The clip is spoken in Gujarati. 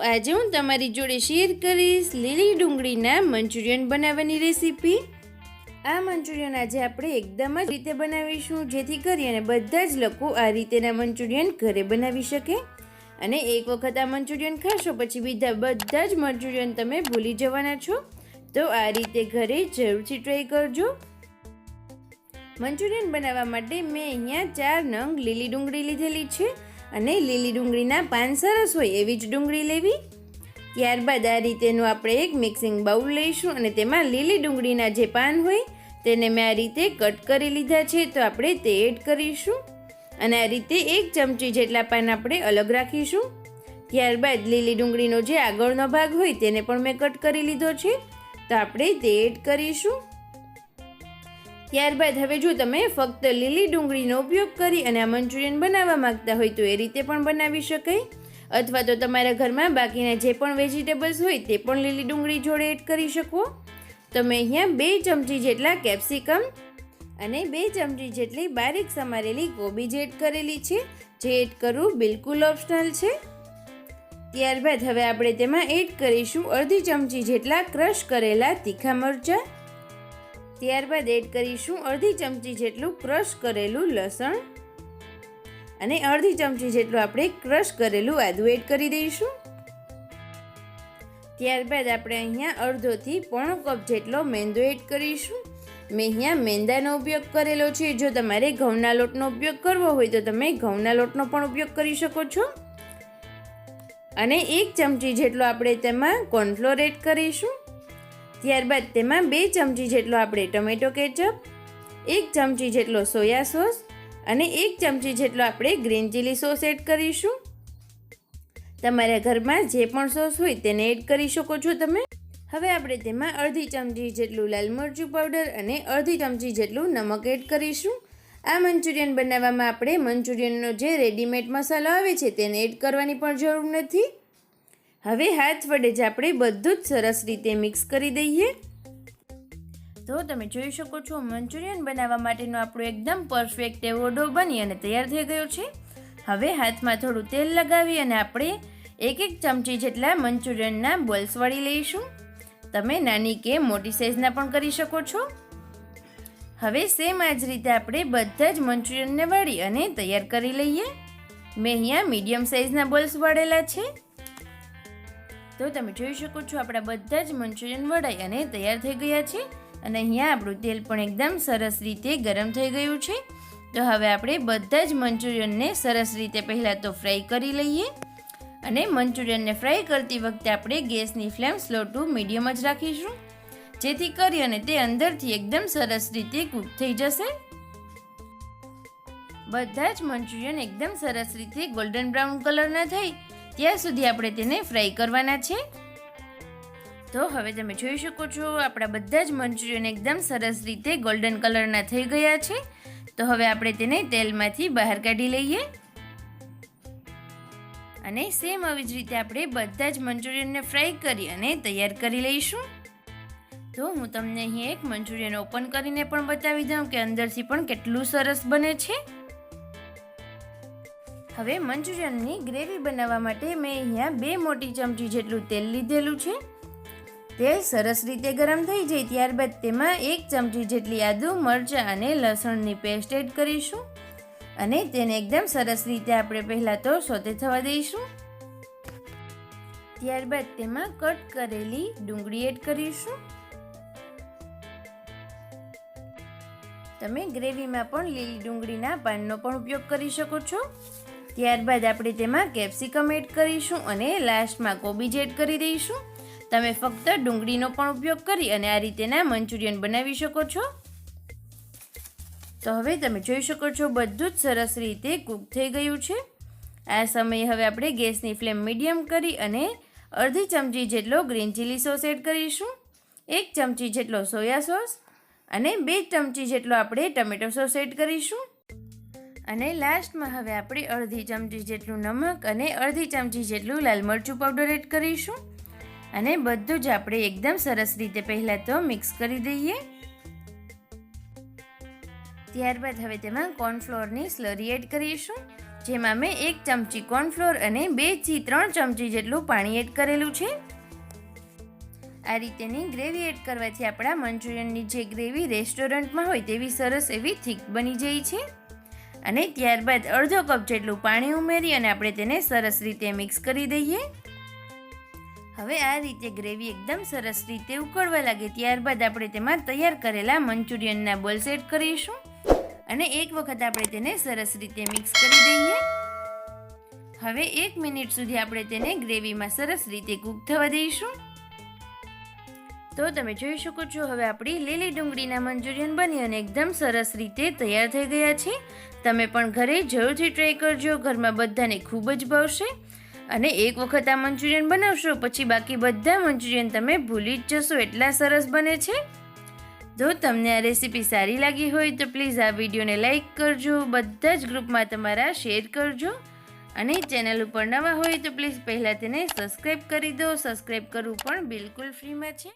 આજે હું તમારી જોડે શેર કરીશ લીલી ડુંગળીના મંચુરિયન બનાવવાની રેસીપી આ મંચુરિયન આજે આપણે એકદમ જ રીતે બનાવીશું, જેથી કરી અને બધા જ લોકો આ રીતેના મંચુરિયન ઘરે બનાવી શકે. અને એક વખત આ મંચુરિયન ખાશો, પછી બીજા બધા જ મંચુરિયન તમે ભૂલી જવાના છો. તો આ રીતે ઘરે જરૂરથી ટ્રાય કરજો. મંચુરિયન બનાવવા માટે મેં અહીંયા ચાર નંગ લીલી ડુંગળી લીધેલી છે. અને લીલી ડુંગળીના પાન સરસ હોય એવી જ ડુંગળી લેવી. ત્યારબાદ આ રીતેનું આપણે એક મિક્સિંગ બાઉલ લઈશું અને તેમાં લીલી ડુંગળીના જે પાન હોય તેને મેં આ રીતે કટ કરી લીધા છે તો આપણે તે એડ કરીશું. અને આ રીતે એક ચમચી જેટલા પાન આપણે અલગ રાખીશું. ત્યારબાદ લીલી ડુંગળીનો જે આગળનો ભાગ હોય તેને પણ મેં કટ કરી લીધો છે. તો આપણે તે એડ કરીશું. ત્યારબાદ હવે જો તમે ફક્ત લીલી ડુંગળીનો ઉપયોગ કરી અને આ મંચુરિયન બનાવવા માંગતા હોય તો એ રીતે પણ બનાવી શકાય. અથવા તો તમારા ઘરમાં બાકીના જે પણ વેજીટેબલ્સ હોય તે પણ લીલી ડુંગળી જોડે એડ કરી શકો. તમે અહીંયા બે ચમચી જેટલા કેપ્સિકમ અને બે ચમચી જેટલી બારીક સમારેલી કોબીજ એડ કરેલી છે. જે એડ કરવું બિલકુલ ઓપ્શનલ છે. ત્યારબાદ હવે આપણે તેમાં એડ કરીશું અડધી ચમચી જેટલા ક્રશ કરેલા તીખા મરચાં ત્યારબાદ એડ કરીશું અડધી ચમચી જેટલું ક્રશ કરેલું લસણ. અને અડધી ચમચી જેટલું આપણે ક્રશ કરેલું આદું એડ કરી દઈશું. ત્યારબાદ આપણે અહીંયા અડધોથી પોણો કપ જેટલો મેંદો એડ કરીશું. મેં અહીંયા મેંદાનો ઉપયોગ કરેલો છે. જો તમારે ઘઉંના લોટનો ઉપયોગ કરવો હોય તો તમે ઘઉંના લોટનો પણ ઉપયોગ કરી શકો છો. અને એક ચમચી જેટલો આપણે તેમાં કોર્નફ્લોર એડ કરીશું. ત્યારબાદ તેમાં બે ચમચી જેટલો આપણે ટમેટો કેચઅપ, એક ચમચી જેટલો સોયા સોસ અને એક ચમચી જેટલો આપણે ગ્રીન ચીલી સોસ એડ કરીશું. તમારા ઘરમાં જે પણ સોસ હોય તેને એડ કરી શકો છો તમે. હવે આપણે તેમાં અડધી ચમચી જેટલું લાલ મરચું પાવડર અને અડધી ચમચી જેટલું નમક એડ કરીશું. આ મંચુરિયન બનાવવામાં આપણે મંચુરિયનનો જે રેડીમેડ મસાલો આવે છે તેને એડ કરવાની પણ જરૂર નથી. હવે હાથ વડે જ આપણે બધું જ સરસ રીતે મિક્સ કરી દઈએ. તો તમે જોઈ શકો છો, મંચુરિયન બનાવવા માટેનો આપણો એકદમ પરફેક્ટ એવો ડો બની અને તૈયાર થઈ ગયો છે. હવે હાથમાં થોડું તેલ લગાવી અને આપણે એક એક ચમચી જેટલા મંચુરિયનના બોલ્સ વળી લઈશું. તમે નાની કે મોટી સાઇઝના પણ કરી શકો છો. હવે સેમ આ જ રીતે આપણે બધા જ મંચુરિયનને વાળી અને તૈયાર કરી લઈએ. મેં અહીંયા મીડિયમ સાઇઝના બોલ્સ વળેલા છે. તો તમે જોઈ શકો છો, આપણા બધા જ મંચુરિયન વડાઈ અને તૈયાર થઈ ગયા છે. અને અહીંયા આપણું તેલ પણ એકદમ સરસ રીતે ગરમ થઈ ગયું છે. તો હવે આપણે બધા જ મંચુરિયનને સરસ રીતે પહેલાં તો ફ્રાય કરી લઈએ. અને મંચુરિયનને ફ્રાય કરતી વખતે આપણે ગેસની ફ્લેમ સ્લો ટુ મીડિયમ જ રાખીશું. જેથી કરી અને તે અંદરથી એકદમ સરસ રીતે કૂક થઈ જશે. બધા જ મંચુરિયન એકદમ સરસ રીતે ગોલ્ડન બ્રાઉન કલરના થાય ત્યાં સુધી આપણે તેને ફ્રાય કરવાના છે. તો હવે તમે જોઈ શકો છો, આપણા બધા જ મંચુરિયન એકદમ સરસ રીતે ગોલ્ડન કલરના થઈ ગયા છે. તો હવે આપણે તેને તેલમાંથી બહાર કાઢી લઈએ. અને સેમ આવી જ રીતે આપણે બધા જ મંચુરિયનને ફ્રાય કરી અને તૈયાર કરી લઈશું. તો હું તમને અહીં એક મંચુરિયન ઓપન કરીને પણ બતાવી દઉં કે અંદરથી પણ કેટલું સરસ બને છે. હવે મંચુરિયનની ગ્રેવી બનાવવા માટે મેં અહીંયા બે મોટી ચમચી જેટલું તેલ લીધેલું છે. તેલ સરસ રીતે ગરમ થઈ જાય ત્યારબાદ તેમાં એક ચમચી જેટલી આદુ, મરચાં અને લસણની પેસ્ટ એડ કરીશું. અને તેને એકદમ સરસ રીતે આપણે પહેલાં તો સોતે થવા દઈશું. ત્યારબાદ તેમાં કટ કરેલી ડુંગળી એડ કરીશું. તમે ગ્રેવીમાં પણ લીલી ડુંગળીના પાનનો પણ ઉપયોગ કરી શકો છો. ત્યારબાદ આપણે તેમાં કેપ્સિકમ એડ કરીશું અને લાસ્ટમાં કોબીજ એડ કરી દઈશું. તમે ફક્ત ડુંગળીનો પણ ઉપયોગ કરી અને આ રીતેના મંચુરિયન બનાવી શકો છો. તો હવે તમે જોઈ શકો છો બધું જ સરસ રીતે કૂક થઈ ગયું છે. આ સમયે હવે આપણે ગેસની ફ્લેમ મીડિયમ કરી અને અડધી ચમચી જેટલો ગ્રીન ચીલી સોસ એડ કરીશું. એક ચમચી જેટલો સોયા સોસ અને બે ચમચી જેટલો આપણે ટમેટો સોસ એડ કરીશું. અને લાસ્ટમાં હવે આપણે અડધી ચમચી જેટલું નમક અને અડધી ચમચી જેટલું લાલ મરચું પાવડર એડ કરીશું. અને બધું જ આપણે એકદમ સરસ રીતે પહેલાં તો મિક્સ કરી દઈએ. ત્યારબાદ હવે તેમાં કોર્નફ્લોરની સ્લરી એડ કરીશું, જેમાં મેં એક ચમચી કોર્નફ્લોર અને બેથી ત્રણ ચમચી જેટલું પાણી એડ કરેલું છે. આ રીતેની ગ્રેવી એડ કરવાથી આપણા મંચુરિયનની જે ગ્રેવી રેસ્ટોરન્ટમાં હોય તેવી સરસ એવી થીક બની જાય છે. અને ત્યારબાદ અડધો કપ જેટલું પાણી ઉમેરી અને આપણે તેને સરસ રીતે મિક્સ કરી દઈએ. હવે આ રીતે ગ્રેવી એકદમ સરસ રીતે ઉકળવા લાગે, ત્યારબાદ આપણે તેમાં તૈયાર કરેલા મંચુરિયનના બોલ્સ એડ કરીશું અને એક વખત આપણે તેને સરસ રીતે મિક્સ કરી દઈએ. હવે એક મિનિટ સુધી આપણે તેને ગ્રેવીમાં સરસ રીતે કૂક થવા દઈશું. તો તમે જોઈ શકો છો, હવે આપણી લીલી ડુંગળીના મંચુરિયન બની અને એકદમ સરસ રીતે તૈયાર થઈ ગયા છે. તમે પણ ઘરે જરૂરથી ટ્રાય કરજો, ઘરમાં બધાને ખૂબ જ ભાવશે. અને એક વખત આ મંચુરિયન બનાવશો, પછી બાકી બધા મંચુરિયન તમે ભૂલી જ જશો, એટલા સરસ બને છે. જો તમને આ રેસીપી સારી લાગી હોય તો પ્લીઝ આ વિડીયોને લાઇક કરજો, બધા જ ગ્રુપમાં તમારા શેર કરજો. અને ચેનલ ઉપર નવા હોય તો પ્લીઝ પહેલાં તેને સબસ્ક્રાઈબ કરી દો સબસ્ક્રાઈબ કરવું પણ બિલકુલ ફ્રીમાં છે.